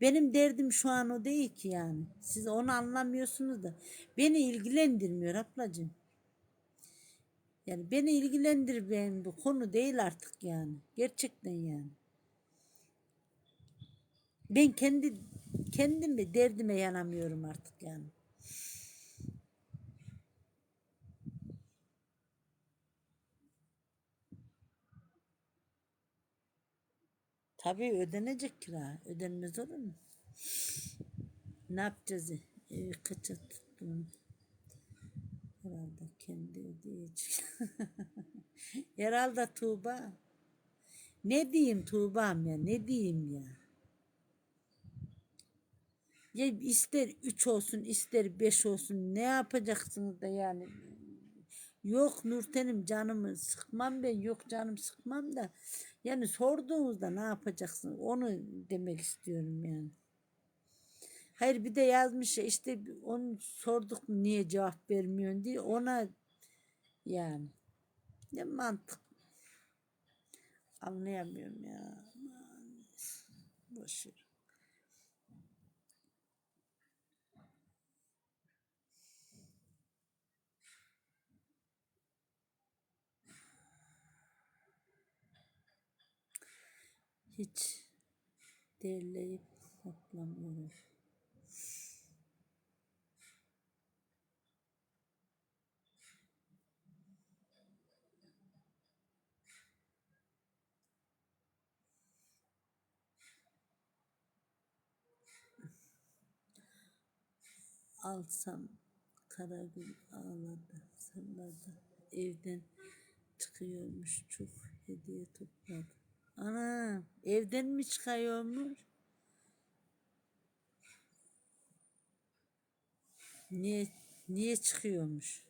Benim derdim şu an o değil ki yani. Siz onu anlamıyorsunuz da. Beni ilgilendirmiyor ablacığım. Yani beni ilgilendir benim bu konu değil artık yani. Gerçekten yani. Ben kendi kendimi derdime yanamıyorum artık yani. Tabii ödenecek kira. Ödenmez olur mu? Ne yapacağız? Evi kaça tuttum. Herhalde kendi ödeyecek. Herhalde Tuğba. Ne diyeyim Tuğba'm ya? Ne diyeyim ya? Ya ister üç olsun ister beş olsun ne yapacaksınız da yani yok Nurten'im canımı sıkmam ben yok canım sıkmam da. Yani sorduğunuzda ne yapacaksın? Onu demek istiyorum yani. Hayır bir de yazmış ya işte onu sorduk mu niye cevap vermiyorsun diye ona yani. Ne mantık? Anlayamıyorum ya. Aman, Hiç derleyip toplamıyorum. Alsam Karagül ağladı, sarıladı. Evden çıkıyormuş, çok hediye topladı. Ana, evden mi çıkıyormuş? Niye niye çıkıyormuş?